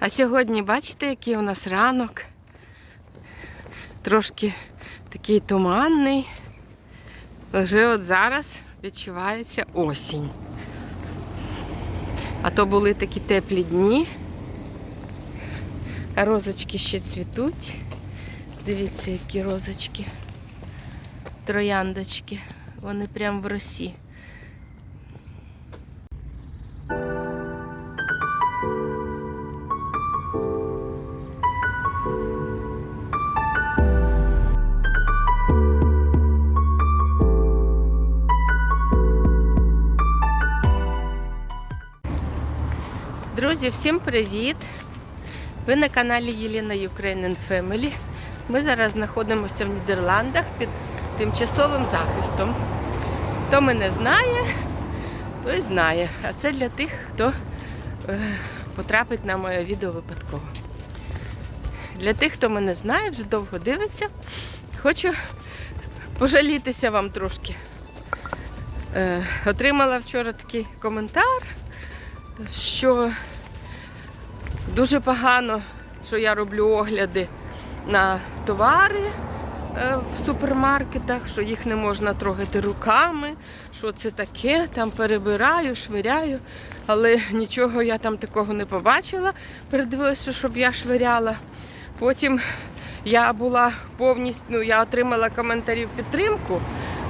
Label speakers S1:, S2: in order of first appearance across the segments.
S1: А сьогодні бачите, який у нас ранок. Трошки такий туманний. Вже от зараз відчувається осінь. А то були такі теплі дні. А розочки ще цвітуть. Дивіться, які розочки. Трояндочки. Вони прям в росі. Друзі, всім привіт! Ви на каналі Єліна Ukrainian Family. Ми зараз знаходимося в Нідерландах під тимчасовим захистом. Хто мене знає, той знає. А це для тих, хто е, потрапить на моє відео випадково. Для тих, хто мене знає, вже довго дивиться, хочу пожалітися вам трошки. Е, отримала вчора такий коментар що дуже погано, що я роблю огляди на товари е, в супермаркетах, що їх не можна трогати руками, що це таке, там перебираю, швиряю, але нічого я там такого не побачила. Передивилася, щоб я швиряла. Потім я була повністю, ну, я отримала коментарі в підтримку,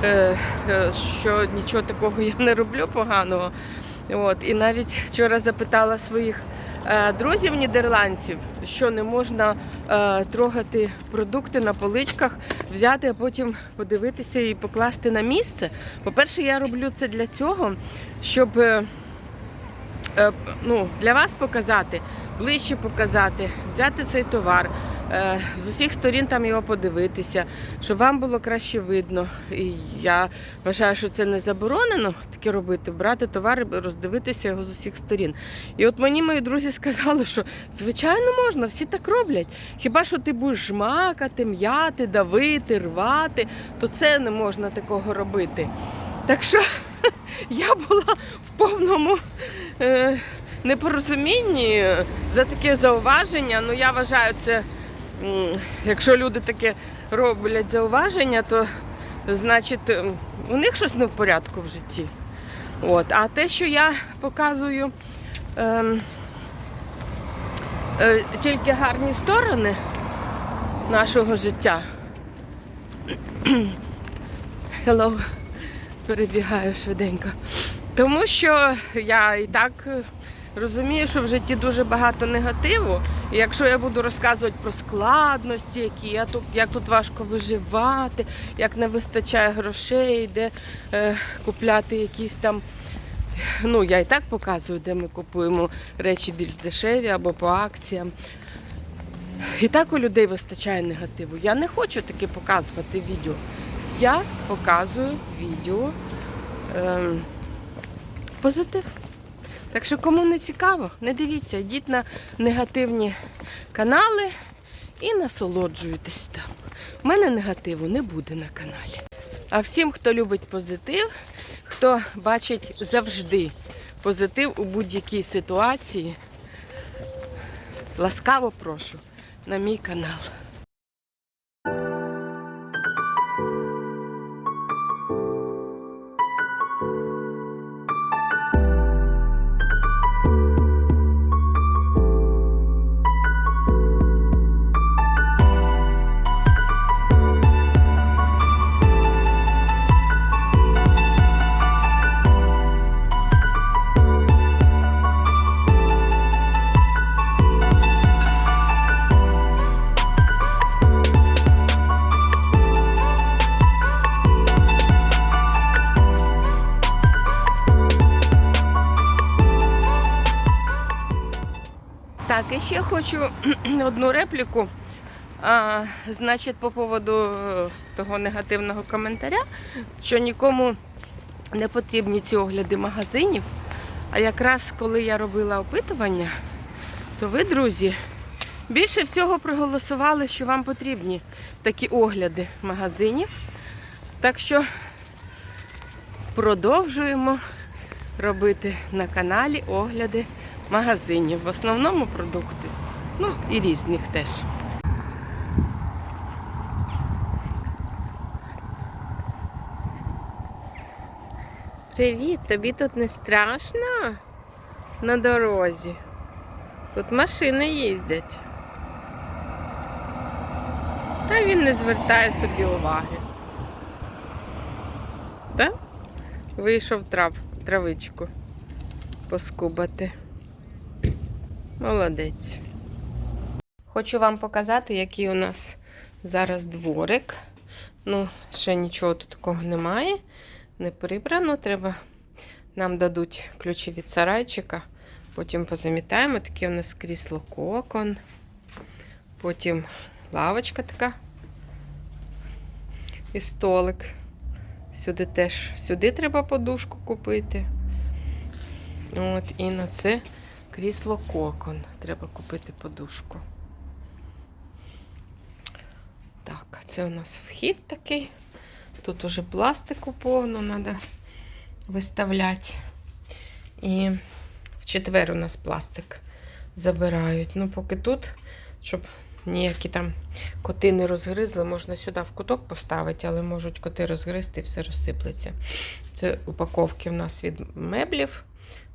S1: е, е, що нічого такого я не роблю поганого. От, і навіть вчора запитала своїх друзів нідерландців, що не можна е, трогати продукти на поличках, взяти, а потім подивитися і покласти на місце. По-перше, я роблю це для цього, щоб е, е, ну, для вас показати, ближче показати, взяти цей товар. Е, З усіх сторін там його подивитися, щоб вам було краще видно. І я вважаю, що це не заборонено таке робити, брати товар роздивитися його з усіх сторін. І от мені мої друзі сказали, що звичайно можна, всі так роблять. Хіба що ти будеш жмакати, м'яти, давити, рвати, то це не можна такого робити. Так що я була в повному е, непорозумінні за таке зауваження. Ну я вважаю, це якщо люди таке роблять зауваження, то значить у них щось не в порядку в житті. От. А те, що я показую ем, е, тільки гарні сторони нашого життя. Hello. Перебігаю швиденько. Тому що я і так е, розумію, що в житті дуже багато негативу. Якщо я буду розказувати про складності, які я тут, як тут важко виживати, як не вистачає грошей, де е, купляти якісь там. Ну, я і так показую, де ми купуємо речі більш дешеві або по акціям. І так у людей вистачає негативу. Я не хочу таке показувати відео. Я показую відео ем, позитив. Так що, кому не цікаво, не дивіться, йдіть на негативні канали і насолоджуйтесь там. У мене негативу не буде на каналі. А всім, хто любить позитив, хто бачить завжди позитив у будь-якій ситуації, ласкаво прошу на мій канал. Так, і ще хочу одну репліку. А, значить, по поводу е, того негативного коментаря, що нікому не потрібні ці огляди магазинів. А якраз коли я робила опитування, то ви, друзі, більше всього проголосували, що вам потрібні такі огляди магазинів. Так що продовжуємо робити на каналі огляди магазинів. В основному продукти. Ну, і різних теж. Привіт, тобі тут не страшно на дорозі? Тут машини їздять. Та він не звертає собі уваги. Так? Вийшов трав, травичку поскубати. Молодець. Хочу вам показати, який у нас зараз дворик. Ну, ще нічого тут такого немає. Не прибрано. Треба. Нам дадуть ключі від сарайчика. Потім позамітаємо. Таке у нас крісло кокон. Потім лавочка така. І столик. Сюди теж сюди треба подушку купити. От, і на це крісло кокон. Треба купити подушку. Так, це у нас вхід такий. Тут уже пластику повно треба виставляти. І в четвер у нас пластик забирають. Ну, поки тут, щоб ніякі там коти не розгризли, можна сюди в куток поставити, але можуть коти розгризти і все розсиплеться. Це упаковки в нас від меблів.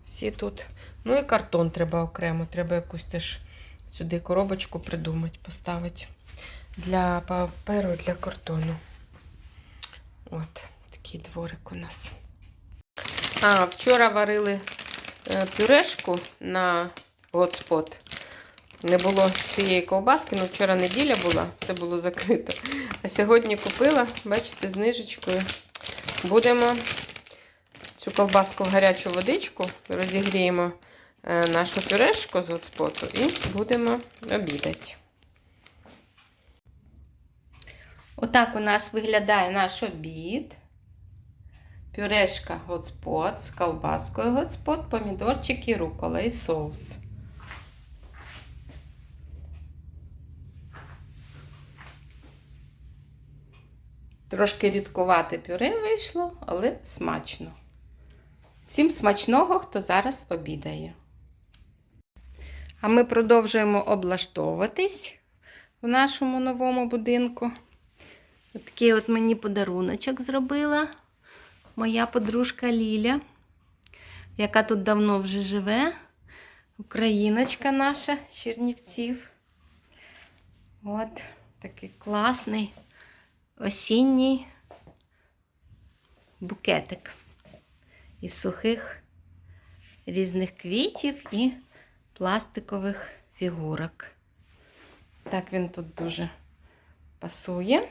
S1: Всі тут. Ну і картон треба окремо. Треба якусь теж сюди коробочку придумати, поставити для паперу, для картону. От такий дворик у нас. А, вчора варили е, пюрешку на готспот. Не було цієї ковбаски, ну вчора неділя була, все було закрито. А сьогодні купила, бачите, знижечкою. Будемо цю ковбаску в гарячу водичку, розігріємо нашу пюрешку з готспоту і будемо обідати. Отак у нас виглядає наш обід. Пюрешка готспот з колбаскою готспот, помідорчики, рукола і соус. Трошки рідкувате пюре вийшло, але смачно. Всім смачного, хто зараз обідає. А ми продовжуємо облаштовуватись в нашому новому будинку. От такий от мені подаруночок зробила моя подружка Ліля, яка тут давно вже живе. Україночка наша з Чернівців. От такий класний осінній букетик із сухих різних квітів і пластикових фігурок. Так він тут дуже пасує.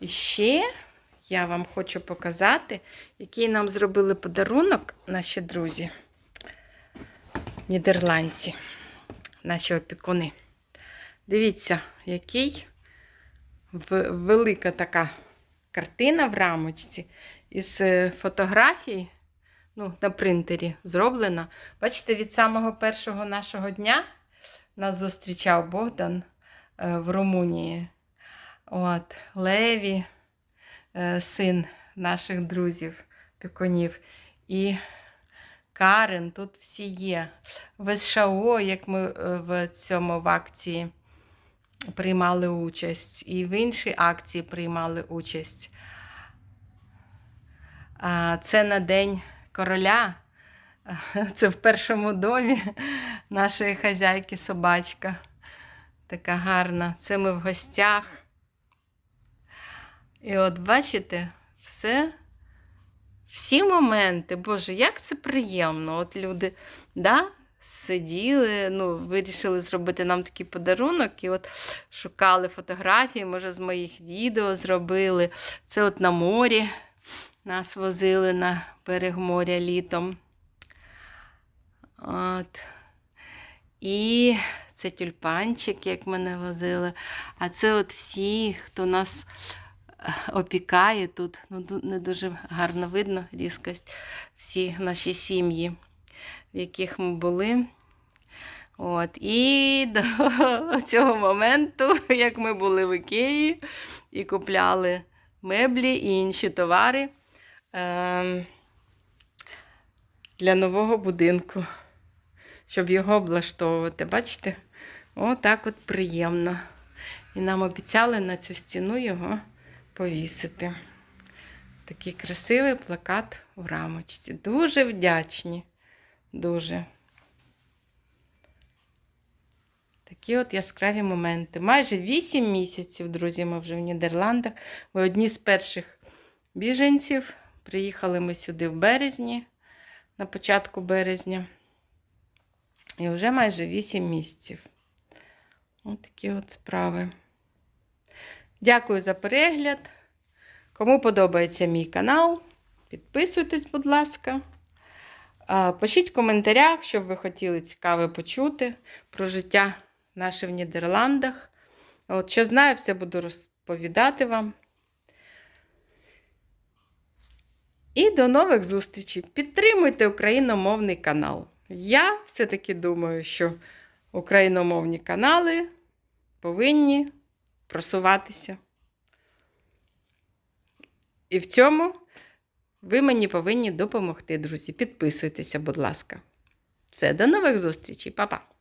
S1: І ще я вам хочу показати, який нам зробили подарунок наші друзі, нідерландці, наші опікуни. Дивіться, який велика така картина в рамочці із е, фотографій, ну, на принтері зроблена. Бачите, від самого першого нашого дня нас зустрічав Богдан е, в Румунії. От, Леві, е, син наших друзів, пікунів. І Карен, тут всі є. В СШО, як ми е, в цьому в акції приймали участь, і в іншій акції приймали участь. Це на День короля. Це в першому домі нашої хазяйки собачка. Така гарна. Це ми в гостях. І от бачите, все, всі моменти, Боже, як це приємно. От люди да, сиділи, ну, вирішили зробити нам такий подарунок, і от шукали фотографії, може, з моїх відео зробили. Це от на морі нас возили на берег моря літом. От. І це тюльпанчик, як мене возили. А це от всі, хто нас е, опікає тут. Ну, не дуже гарно видно різкость. Всі наші сім'ї, в яких ми були. От. І до цього моменту, як ми були в Ікеї і купляли меблі і інші товари для нового будинку, щоб його облаштовувати. Бачите, О, так от приємно. І нам обіцяли на цю стіну його повісити. Такий красивий плакат у рамочці. Дуже вдячні. Дуже. Такі от яскраві моменти. Майже 8 місяців, друзі, ми вже в Нідерландах. Ми одні з перших біженців. Приїхали ми сюди в березні, на початку березня. І вже майже 8 місяців. Ось такі от справи. Дякую за перегляд. Кому подобається мій канал, підписуйтесь, будь ласка. Пишіть в коментарях, що б ви хотіли цікаве почути про життя наше в Нідерландах. От що знаю, все буду розповідати вам. І до нових зустрічей. Підтримуйте україномовний канал. Я все-таки думаю, що україномовні канали повинні просуватися. І в цьому ви мені повинні допомогти, друзі. Підписуйтеся, будь ласка. Все, до нових зустрічей, Па-па!